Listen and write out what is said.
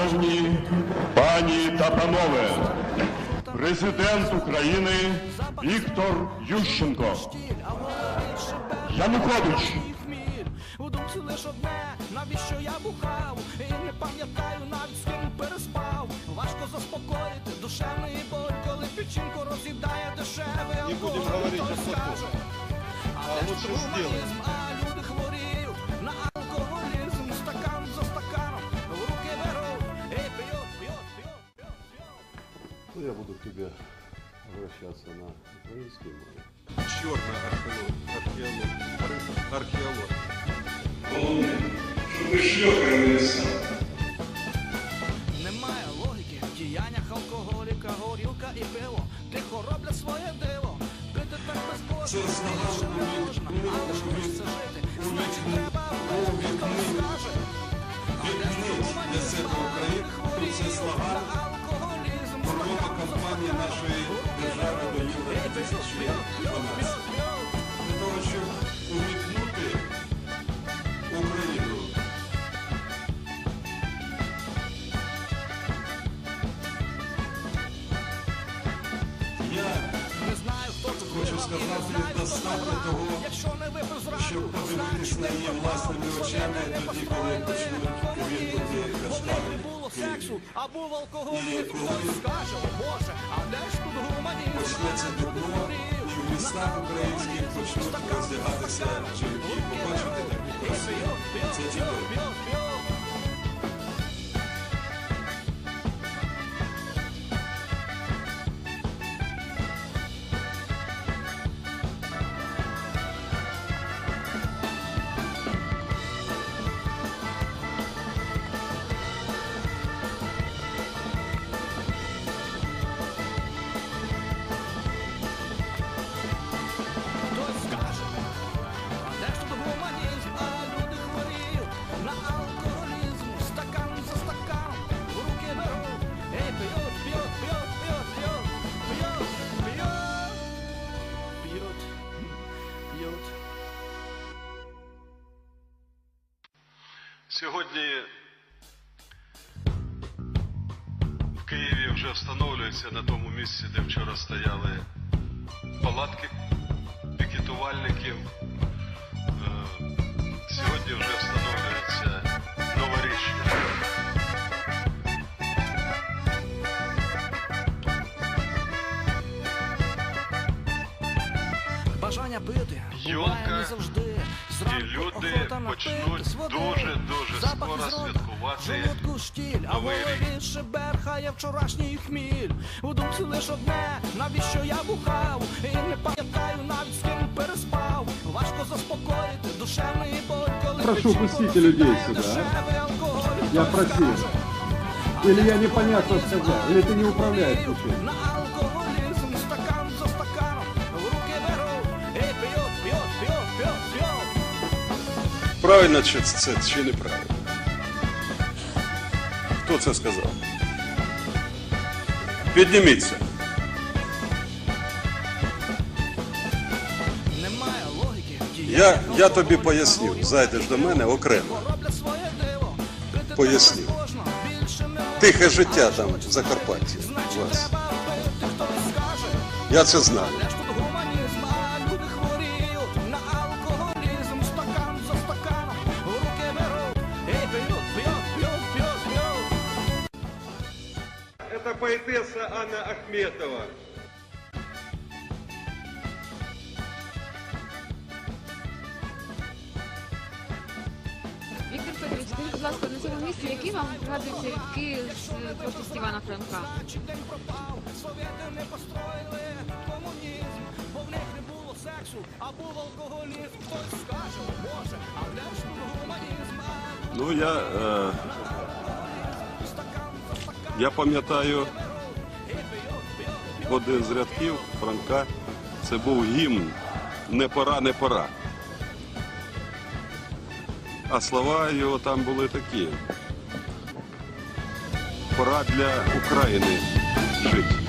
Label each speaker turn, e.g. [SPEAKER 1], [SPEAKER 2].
[SPEAKER 1] Шановні пані та панове, президент України Віктор Ющенко. Янукович.
[SPEAKER 2] У думці лиш одне, навіщо я бухав І не пам'ятаю навіть з ким переспав Важко заспокоїти душевний боль Коли печінку роз'їдає дешевий алкоголь, хтось скаже,
[SPEAKER 3] А
[SPEAKER 2] де ж гуманізм, А
[SPEAKER 4] Ну, я буду к тебе обращаться на украинской мове.
[SPEAKER 3] Чорна археолог. Археолог. археолог.
[SPEAKER 5] Головне, щоб стали.
[SPEAKER 2] Немає логіки в діяннях алкоголіка, горілка і пиво. Тихо роблять своє диво. Пити так безбожно, більше не можна, але ж хочеться жити. Значить, треба вбити, хто скаже. А де ж
[SPEAKER 3] для себе України, тут це слова заходу юлих тисячі нас. Для того, щоб увімкнути Україну. Я хочу сказати, достатньо того, щоб подивитись на її власними очами, тоді коли почнуть
[SPEAKER 2] повідомити
[SPEAKER 3] каштани.
[SPEAKER 2] Було сексу
[SPEAKER 3] або
[SPEAKER 2] в
[SPEAKER 3] алкоголі,
[SPEAKER 2] хтось скаже, боже, а де ж тут гуманізм?
[SPEAKER 3] Почнеться
[SPEAKER 2] тепло,
[SPEAKER 3] і в містах українських почнуть роздягатися жінки. Побачите таку красу. Це
[SPEAKER 2] діло.
[SPEAKER 6] Сьогодні в Києві вже встановлюється на тому місці, де вчора стояли палатки пікетувальників. Е, Сьогодні вже встановлюється
[SPEAKER 2] Бажання пити
[SPEAKER 6] Йолка,
[SPEAKER 2] буває не завжди. Зранку
[SPEAKER 6] люди
[SPEAKER 2] охота
[SPEAKER 6] почнуть
[SPEAKER 2] напитись води.
[SPEAKER 6] дуже-дуже
[SPEAKER 2] Запах
[SPEAKER 6] скоро святкувати
[SPEAKER 2] Желудку штіль, а в голові шеберхає вчорашній хміль. У думці лиш одне, навіщо я бухав? І не пам'ятаю навіть з ким переспав. Важко заспокоїти душевний боль, коли
[SPEAKER 4] Прошу, пустите людей
[SPEAKER 2] алкоголь.
[SPEAKER 4] Я
[SPEAKER 2] скаже,
[SPEAKER 4] Или я непонятно сказал, или ты не управляешь.
[SPEAKER 3] правильно чи це чи неправильно? Хто це сказав? Підніміться. Я я тобі поясню. Зайдеш до мене окремо. Поясню. Тихе життя там в Закарпатті. у вас. Я це знаю.
[SPEAKER 7] Поэтесса Анна Ахметова.
[SPEAKER 8] Віктор Федорович, скажіть, будь ласка, на цьому місці які вам пригадуються рядки з творчості Івана Франка?
[SPEAKER 2] А був алкоголізм. Хтось скаже, а де ж гуманізм?
[SPEAKER 3] Ну я, е, я пам'ятаю один з рядків Франка. Це був гімн Не пора, не пора. А слова його там були такі. Пора для України жити.